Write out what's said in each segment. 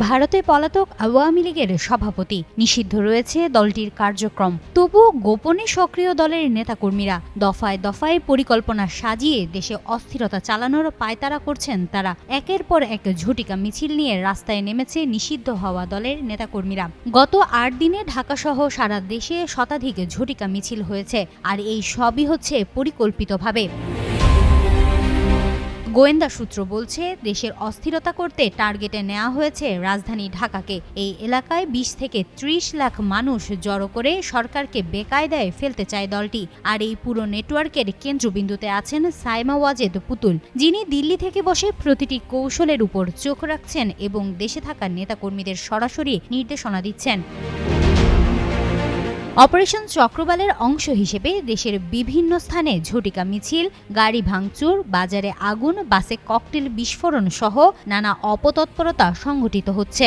ভারতে পলাতক আওয়ামী লীগের সভাপতি। নিষিদ্ধ রয়েছে দলটির কার্যক্রম। তবুও গোপনে সক্রিয় দলের নেতাকর্মীরা দফায় দফায় পরিকল্পনা সাজিয়ে দেশে অস্থিরতা চালানোর পায়তারা করছেন তারা। একের পর এক ঝটিকা মিছিল নিয়ে রাস্তায় নেমেছে নিষিদ্ধ হওয়া দলের নেতাকর্মীরা। গত আট দিনে ঢাকাসহ সারা দেশে শতাধিক ঝটিকা মিছিল হয়েছে, আর এই সবই হচ্ছে পরিকল্পিতভাবে। গোয়েন্দা সূত্র বলছে, দেশের অস্থিরতা করতে টার্গেটে নেওয়া হয়েছে রাজধানী ঢাকাকে। এই এলাকায় বিশ থেকে ত্রিশ লাখ মানুষ জড়ো করে সরকারকে বেকায়দায় ফেলতে চায় দলটি। আর এই পুরো নেটওয়ার্কের কেন্দ্রবিন্দুতে আছেন সাইমা ওয়াজেদ পুতুল, যিনি দিল্লি থেকে বসে প্রতিটি কৌশলের উপর চোখ রাখছেন এবং দেশে থাকা নেতাকর্মীদের সরাসরি নির্দেশনা দিচ্ছেন। অপারেশন চক্রবালের অংশ হিসেবে দেশের বিভিন্ন স্থানে ঝটিকা মিছিল, গাড়ি ভাঙচুর, বাজারে আগুন, বাসে ককটেল বিস্ফোরণ সহ নানা অপতৎপরতা সংঘটিত হচ্ছে।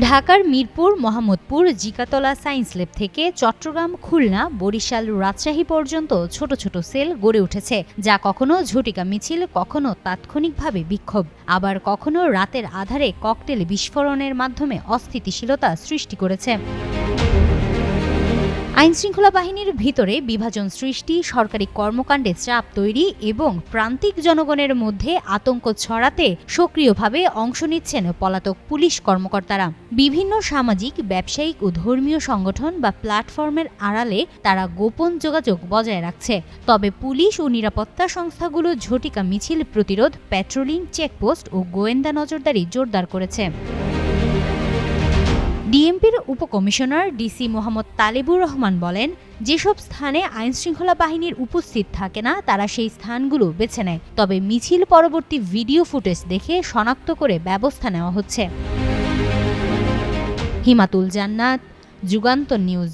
ঢাকার মিরপুর, মোহাম্মদপুর, জিকাতলা সায়েন্স ল্যাব থেকে চট্টগ্রাম, খুলনা, বরিশাল রাজশাহী পর্যন্ত ছোট ছোট সেল গড়ে উঠেছে, যা কখনো ঝটিকা মিছিল, কখনো তাৎক্ষণিকভাবে বিক্ষোভ। আবার কখনো রাতের আধারে ককটেল বিস্ফোরণের মাধ্যমে অস্থিতিশীলতা সৃষ্টি করেছে। আইনশৃঙ্খলা বাহিনীর ভিতরে বিভাজন সৃষ্টি, সরকারি কর্মকাণ্ডে চাপ তৈরি এবং প্রান্তিক জনগণের মধ্যে আতঙ্ক ছড়াতে সক্রিয়ভাবে অংশ নিচ্ছেন পলাতক পুলিশ কর্মকর্তারা। বিভিন্ন সামাজিক, ব্যবসায়িক ও ধর্মীয় সংগঠন বা প্ল্যাটফর্মের আড়ালে তারা গোপন যোগাযোগ বজায় রাখছে। তবে পুলিশ ও নিরাপত্তা সংস্থাগুলো ঝটিকা মিছিল প্রতিরোধ প্যাট্রোলিং চেকপোস্ট ও গোয়েন্দা নজরদারি জোরদার করেছে। ডিএমপির উপকমিশনার ডিসি মোহাম্মদ তালেবুর রহমান বলেন, যেসব স্থানে আইনশৃঙ্খলা বাহিনীর উপস্থিত থাকে না, তারা সেই স্থানগুলো বেছে নেয়। তবে মিছিল পরবর্তী ভিডিও ফুটেজ দেখে শনাক্ত করে ব্যবস্থা নেওয়া হচ্ছে। হিমাতুল জান্নাত যুগান্ত নিউজ।